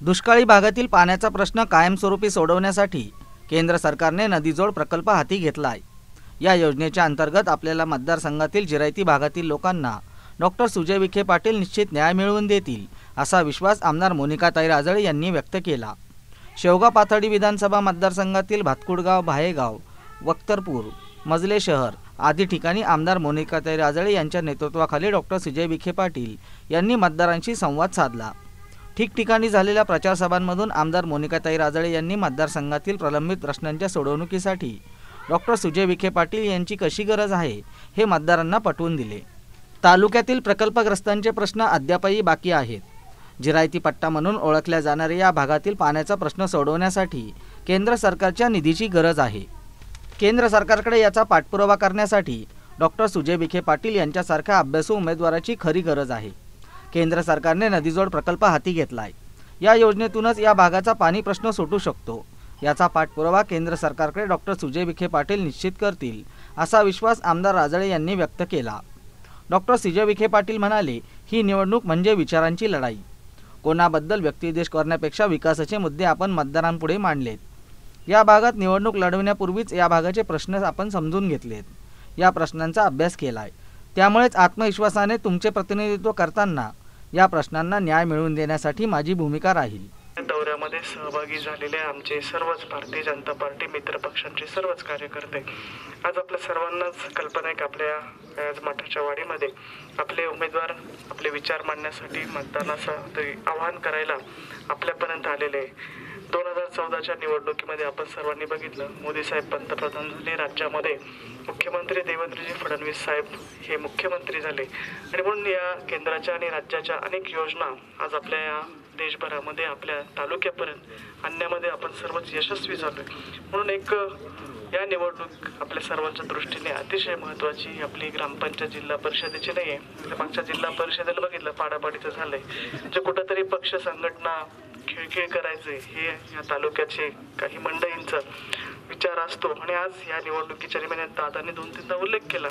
दुष्काळी भागातील पाण्याचा प्रश्न कायमस्वरूपी सोडवण्यासाठी केंद्र सरकारने नदीजोड प्रकल्प हाती घेतला आहे या योजनेच्या अंतर्गत आपल्याला मतदारसंघातील जिरायती भागातील लोकांना डॉक्टर सुजय विखे पाटील निश्चित न्याय मिळवून देतील असा विश्वास आमदार मोनिकाताई राजळे यांनी व्यक्त केला. शेवगा पाथर्डी विधानसभा मतदारसंघातील भातकुडगाव भायेगाव वक्तरपूर मजले शहर आदी ठिकाणी आमदार मोनिकाताई राजळे यांच्या नेतृत्वाखाली डॉक्टर सुजय विखे पाटील यांनी मतदारांशी संवाद साधला. ठिकठिकाणी झालेल्या प्रचारसभांमधून आमदार मोनिकाताई राजळे यांनी मतदारसंघातील प्रलंबित प्रश्नांच्या सोडवणुकीसाठी डॉक्टर सुजय विखे पाटील यांची कशी गरज आहे हे मतदारांना पटवून दिले. तालुक्यातील प्रकल्पग्रस्तांचे प्रश्न अद्यापही बाकी आहेत. जिरायती पट्टा म्हणून ओळखल्या जाणाऱ्या या भागातील पाण्याचा प्रश्न सोडवण्यासाठी केंद्र सरकारच्या निधीची गरज आहे. केंद्र सरकारकडे याचा पाठपुरावा करण्यासाठी डॉक्टर सुजय विखे पाटील यांच्यासारख्या अभ्यासू उमेदवाराची खरी गरज आहे. केंद्र सरकारने नदीजोड प्रकल्प हाती घेतला आहे या योजनेतूनच या भागाचा पाणी प्रश्न सुटू शकतो. याचा पाठपुरावा केंद्र सरकारकडे डॉक्टर सुजय विखे पाटील निश्चित करतील असा विश्वास आमदार राजळे यांनी व्यक्त केला. डॉक्टर सुजय विखे पाटील म्हणाले ही निवडणूक म्हणजे विचारांची लढाई. कोणाबद्दल व्यक्तिदेश करण्यापेक्षा विकासाचे मुद्दे आपण मतदारांपुढे मांडलेत. या भागात निवडणूक लढवण्यापूर्वीच या भागाचे प्रश्न आपण समजून घेतलेत. या प्रश्नांचा अभ्यास केला आहे त्यामुळेच आत्मविश्वासाने तुमचे प्रतिनिधित्व करताना या प्रश्नांना न्याय मिळवून देण्यासाठी माझी भूमिका राहील. दौऱ्यामध्ये सहभागी झालेले आमचे सर्वच भारतीय जनता पार्टी मित्र पक्षांचे सर्वच कार्यकर्ते आज आपल्या सर्वांनाच कल्पना आहे की आपल्या आज मठाच्या वाडीमध्ये आपले उमेदवार आपले विचार मांडण्यासाठी मतदानाचं आवाहन करायला आपल्यापर्यंत आलेले आहे. दोन हजार चौदाच्या निवडणुकीमध्ये आपण सर्वांनी बघितलं. मोदी साहेब पंतप्रधान झाले. राज्यामध्ये मुख्यमंत्री देवेंद्रजी फडणवीस साहेब हे मुख्यमंत्री झाले. आणि म्हणून या केंद्राच्या आणि राज्याच्या अनेक योजना आज आपल्या या देशभरामध्ये आपल्या तालुक्यापर्यंत आणण्यामध्ये आपण सर्वच यशस्वी झालोय. म्हणून एक या निवडणूक आपल्या सर्वांच्या दृष्टीने अतिशय महत्त्वाची. आपली ग्रामपंचायत जिल्हा परिषदेची नाही आहे मागच्या जिल्हा परिषदेला बघितलं पाडापाडीचं झालंय. जे कुठंतरी पक्ष संघटना खिळखिळ करायचे हे या तालुक्याचे काही मंडळींचा विचार असतो. आणि आज या निवडणुकीच्या निमित्ताने दादाने दोन तीनदा उल्लेख केला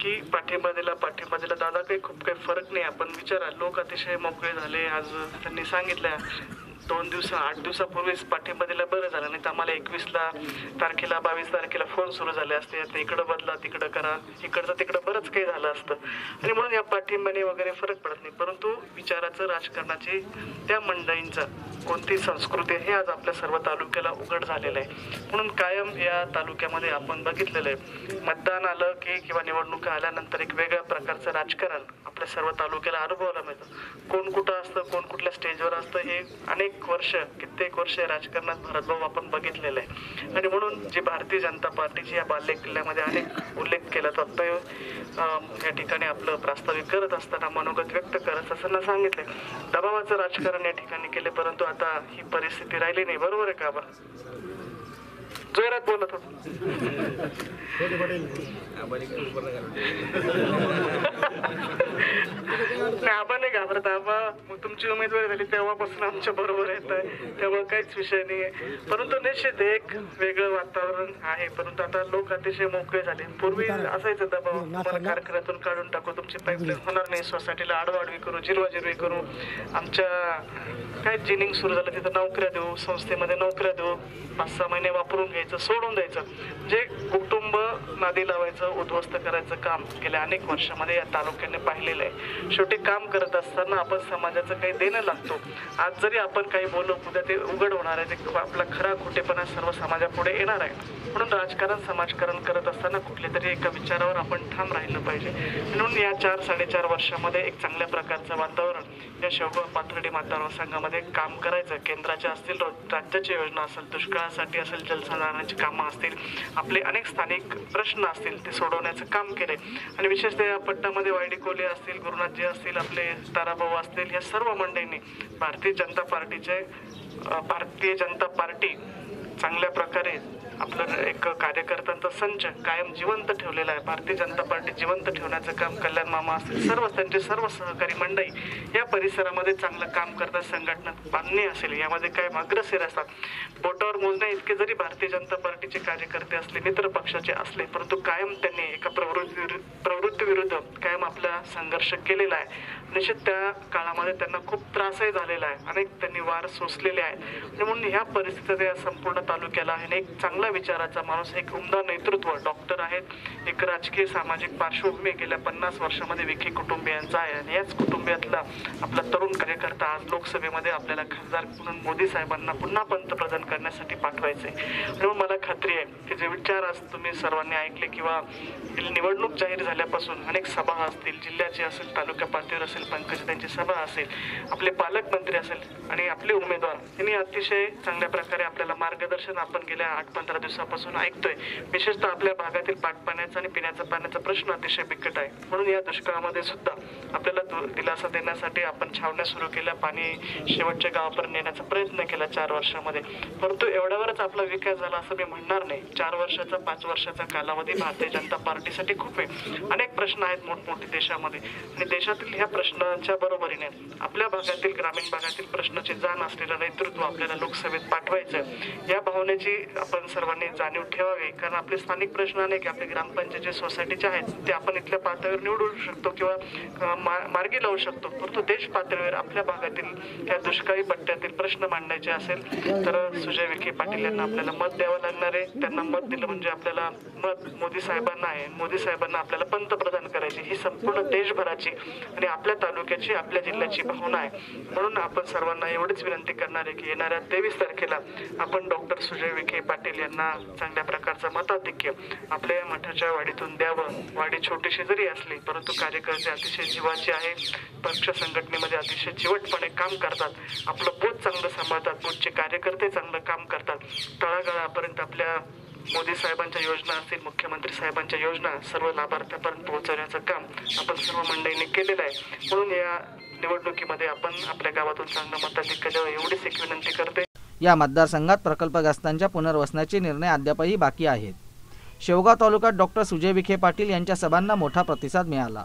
की पाठिंबा दिला पाठिंबा दिला दादा काही खूप काही फरक नाही. आपण विचारा लोक अतिशय मोकळे झाले. आज त्यांनी सांगितलं दोन दिवसा आठ दिवसापूर्वीच पाठिंबा दिला बरं झालं नाही तर आम्हाला एकवीसला तारखेला बावीस तारखेला फोन सुरू झाले असते. आता इकडं बदला तिकडं करा. इकडचं तिकडं बरंच काही झालं असतं. आणि म्हणून या पाठिंब्याने वगैरे फरक पडत नाही. परंतु विचाराचं राजकारणाची त्या मंडळींचा कोणती संस्कृती आहे हे आज आपल्या सर्व तालुक्याला उघड झालेलं आहे. म्हणून कायम या तालुक्यामध्ये आपण बघितलेलं आहे. मतदान आलं की किंवा निवडणुका आल्यानंतर एक वेगळ्या प्रकारचं राजकारण आपल्या सर्व तालुक्याला अनुभवायला मिळतं. कोण कुठं असतं कोण कुठल्या स्टेजवर असतं हे अनेक वर्ष कित्येक वर्ष राजकारणात भारतभाऊ आपण बघितलेलं आहे. आणि म्हणून जी भारतीय जनता पार्टीची या बाल्य किल्ल्यामध्ये अनेक उल्लेख केला जातो अं, या ठिकाणी आपलं प्रास्ताविक करत असताना मनोगत व्यक्त करत असताना सांगितले दबावाचं राजकारण या ठिकाणी केले परंतु आता ही परिस्थिती राहिली नाही. बरोबर आहे का बा जोरात बोलत होतो. नाही आबा नाही घाबरत आबा तुमची उमेदवारी झाली तेव्हापासून आमच्या बरोबर येत आहे. त्यामुळे काहीच विषय नाही आहे परंतु निश्चित एक वेगळं वातावरण आहे. परंतु आता लोक अतिशय मोकळे झाले. पूर्वी असायचं दबाव. तुम्हाला कारखान्यातून काढून टाकू तुमची पाईपलाईन होणार नाही. सोसायटीला आडवाडवी करू जिरवाजिरवी करू. आमच्या काय जिनिंग सुरू झालं तिथं नोकऱ्या देऊ संस्थेमध्ये नोकऱ्या देऊ. पाच सहा महिने वापरून घ्यायचं सोडून द्यायचं. म्हणजे कुटुंब नादी लावायचं उद्ध्वस्त करायचं काम. गेल्या अनेक वर्षामध्ये या तालुक्याने पाहिलेलं आहे. शेवटी काम करत असताना असताना आपण समाजाचं काही देणं लागतो. आज जरी आपण काही बोललो उद्या ते उघड होणार आहे ते आपला खरा खोटेपणा सर्व समाजापुढे येणार आहे. म्हणून राजकारण समाजकारण करत असताना कुठल्या तरी एका विचारावर आपण ठाम राहिलं पाहिजे. म्हणून या चार साडेचार वर्षामध्ये एक चांगल्या प्रकारचं वातावरण या शंभर पाथर्डी मतदारसंघामध्ये काम करायचं. केंद्राच्या असतील राज्याच्या योजना असेल दुष्काळासाठी असेल जलसंधारणाची कामं असतील आपले अनेक स्थानिक प्रश्न असतील ते सोडवण्याचं काम केले आणि विशेषतः या पट्टामध्ये वायडी कोले असतील गुरुनाथजी असतील आपले ताराभाऊ असतील या सर्व मंडळींनी भारतीय जनता पार्टीचे भारतीय जनता पार्टी चांगल्या प्रकारे आपलं एक कार्यकर्त्यांचा संच कायम जिवंत ठेवलेला आहे. भारतीय जनता पार्टी जिवंत ठेवण्याचं काम कल्याण मामा असतील सर्व त्यांचे सर्व सहकारी मंडळी या परिसरामध्ये चांगलं काम करतात संघटनात बांधणी असेल. यामध्ये काय अग्रसेर असतात. बोटावर मोजण्या इतके जरी भारतीय जनता पार्टीचे कार्यकर्ते असले मित्र पक्षाचे असले परंतु कायम त्यांनी एका प्रवृत्ती प्रवृत्तीविरुद्ध कायम आपला संघर्ष केलेला आहे. निश्चित त्या काळामध्ये त्यांना खूप त्रासही झालेला आहे. अनेक त्यांनी वार सोसलेले आहे म्हणून ह्या परिस्थितीत या संपूर्ण तालुक्याला आणि एक चांगला विचाराचा माणूस एक उमदा नेतृत्व डॉक्टर आहेत. एक राजकीय सामाजिक पार्श्वभूमी गेल्या पन्नास वर्षामध्ये विखे कुटुंबियांचा आहे. आणि याच कुटुंबियातला आपला तरुण कार्यकर्ता आज लोकसभेमध्ये आपल्याला खासदार म्हणून मोदी साहेबांना पुन्हा पंतप्रधान करण्यासाठी पाठवायचे आणि मला खात्री आहे की जे विचार आज तुम्ही सर्वांनी ऐकले किंवा निवडणूक जाहीर झाल्यापासून अनेक सभा असतील जिल्ह्याचे असेल तालुका पातळीवर असेल पंकज त्यांची सभा असेल आपले पालकमंत्री असेल आणि आपले उमेदवार यांनी अतिशय चांगल्या प्रकारे आपल्याला मार्गदर्शन आपण गेल्या आठ पंधरा दिवसापासून ऐकतोय. विशेषतः आपल्या भागातील पाण्याचा आणि पिण्याचा पाण्याचा प्रश्न अतिशय बिकट आहे. म्हणून या दुष्काळामध्ये सुद्धा आपल्याला दिलासा देण्यासाठी आपण छावण्या सुरू केल्या. पाणी शेवटच्या गावापर्यंत नेण्याचा प्रयत्न केला चार वर्षामध्ये. परंतु एवढ्यावरच आपला विकास झाला असं मी म्हणणार नाही. चार वर्षाचा पाच वर्षाचा कालावधी भारतीय जनता पार्टीसाठी खूप आहे. अनेक प्रश्न आहेत मोठमोठे देशामध्ये. आणि देशातील ह्या प्रश्नांच्या बरोबरीने आपल्या भागातील ग्रामीण भागातील प्रश्नाची जाण असलेलं नेतृत्व आपल्याला लोकसभेत पाठवायचं या भावनेची आपण सर्वांनी जाणीव ठेवावी. कारण आपले स्थानिक प्रश्न अनेक की आपले ग्रामपंचायत जे सोसायटीचे आहेत ते आपण इथल्या पातळीवर निवडू शकतो किंवा मा- मार्गी लावू शकतो. परंतु देश पातळीवर आपल्या भागातील या दुष्काळी पट्ट्यातील प्रश्न मांडायचे असेल तर सुजय विखे पाटील यांना आपल्याला मत द्यावं लागणार आहे. त्यांना मत दिलं म्हणजे आपल्याला मत मोदी साहेबांना आहे. मोदी साहेबांना आपल्याला पंतप्रधान करायची. ही संपूर्ण देशभराची आणि आपल्या तालुक्याची आपल्या जिल्ह्याची भावना आहे. म्हणून आपण सर्वांना एवढीच विनंती करणार आहे की येणाऱ्या तेवीस तारखेला आपण डॉक्टर सुजय विखे पाटील यांना चांगल्या प्रकारचं मताधिक्य आपल्या मठाच्या वाडीतून द्यावं. वाडी छोटीशी जरी असली परंतु कार्यकर्ते अतिशय जीवाचे आहे. पक्ष संघटनेमध्ये अतिशय चिवटपणे काम करतात. आपलं बोध चांगलं सांभाळतात बोधचे कार्यकर्ते चांगलं काम करतात. तळागाळापर्यंत आपल्या मोदी साहेबांच्या योजना असतील मुख्यमंत्री साहेबांच्या योजना सर्व लाभार्थ्यापर्यंत पोहोचवण्याचं काम आपण सर्व मंडळींनी केलेलं आहे. म्हणून या निवडणुकीमध्ये आपण आपल्या गावातून चांगलं मताधिक्य द्यावं एवढीच एक विनंती करते. या मतदारसंघात प्रकल्पग्रस्तांच्या पुनर्वसनाचे निर्णय अद्यापही बाकी आहेत. शेवगाव तालुक्यात डॉक्टर सुजय विखे पाटील यांच्या सभांना मोठा प्रतिसाद मिळाला.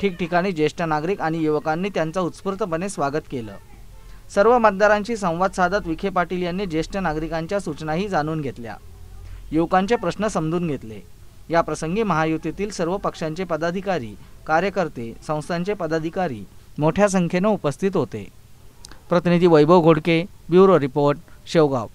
ठिकठिकाणी ज्येष्ठ नागरिक आणि युवकांनी त्यांचं उत्स्फूर्तपणे स्वागत केलं. सर्व मतदारांशी संवाद साधत विखे पाटील यांनी ज्येष्ठ नागरिकांच्या सूचनाही जाणून घेतल्या. युवकांचे प्रश्न समजून घेतले. या प्रसंगी महायुतीतील सर्व पक्षांचे पदाधिकारी कार्यकर्ते संस्थांचे पदाधिकारी मोठ्या संख्येनं उपस्थित होते. प्रतिनिधी वैभव घोडके ब्युरो रिपोर्ट शेवगाव.